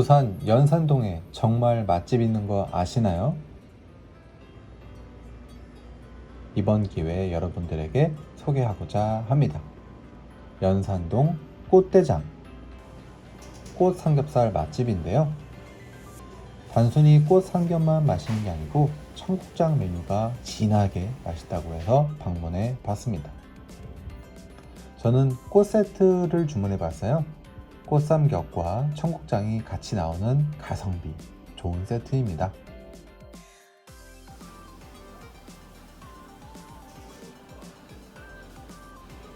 부산 연산동에 정말 맛집 있는 거 아시나요? 이번 기회에 여러분들에게 소개하고자 합니다. 연산동 꽃대장 꽃 삼겹살 맛집인데요. 단순히 꽃 삼겹만 맛있는 게 아니고 청국장 메뉴가 진하게 맛있다고 해서 방문해 봤습니다. 저는 꽃 세트를 주문해 봤어요. 꽃삼겹과 청국장이 같이 나오는 가성비 좋은 세트입니다.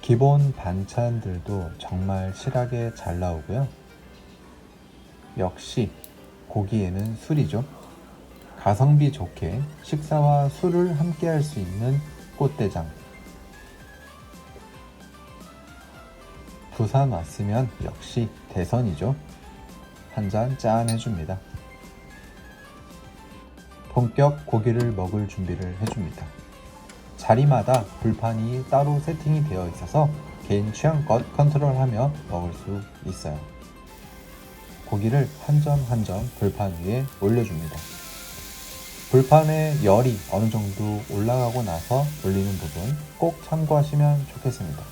기본 반찬들도 정말 실하게 잘 나오고요. 역시 고기에는 술이죠. 가성비 좋게 식사와 술을 함께 할 수 있는 꽃대장. 부산 왔으면 역시 대선이죠. 한 잔 짠 해줍니다. 본격 고기를 먹을 준비를 해줍니다. 자리마다 불판이 따로 세팅이 되어 있어서 개인 취향껏 컨트롤하며 먹을 수 있어요. 고기를 한 점 한 점 불판 위에 올려줍니다. 불판에 열이 어느 정도 올라가고 나서 올리는 부분 꼭 참고하시면 좋겠습니다.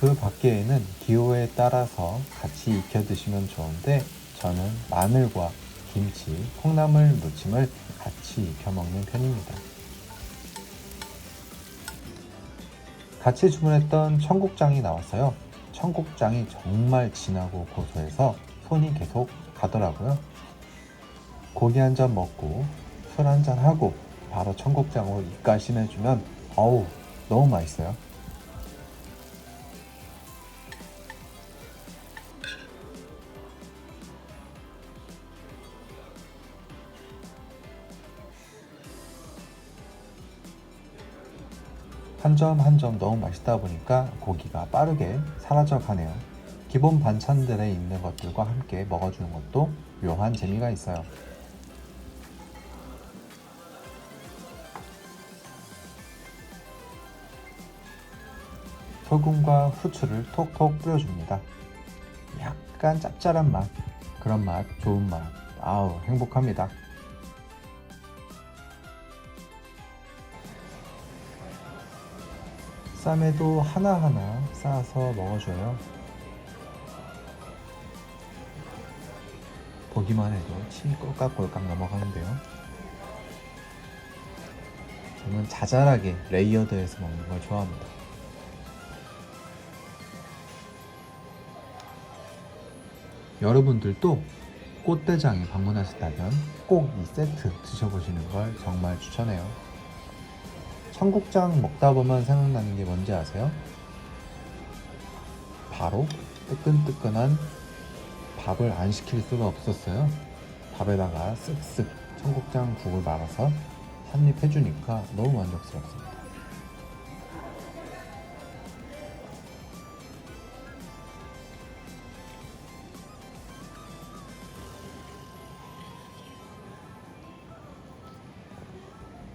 그 밖에는 기호에 따라서 같이 익혀 드시면 좋은데 저는 마늘과 김치, 콩나물 무침을 같이 익혀 먹는 편입니다. 같이 주문했던 청국장이 나왔어요. 청국장이 정말 진하고 고소해서 손이 계속 가더라고요. 고기 한점 먹고 술 한 잔 하고 바로 청국장으로 입가심 해주면 어우 너무 맛있어요. 한 점 한 점 너무 맛있다 보니까 고기가 빠르게 사라져 가네요. 기본 반찬들에 있는 것들과 함께 먹어주는 것도 묘한 재미가 있어요. 소금과 후추를 톡톡 뿌려줍니다. 약간 짭짤한 맛, 그런 맛, 좋은 맛. 아우, 행복합니다. 쌈에도 하나하나 싸서 먹어줘요. 보기만 해도 침이 꼴깍꼴깍 넘어가는데요. 저는 자잘하게 레이어드해서 먹는 걸 좋아합니다. 여러분들도 꽃대장에 방문하셨다면 꼭 이 세트 드셔보시는 걸 정말 추천해요. 청국장 먹다 보면 생각나는 게 뭔지 아세요? 바로 뜨끈뜨끈한 밥을 안 시킬 수가 없었어요. 밥에다가 쓱쓱 청국장 국을 말아서 한 입 해주니까 너무 만족스럽습니다.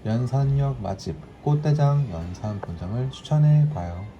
연산역 맛집 꽃대장 연산 본점을 추천해 봐요.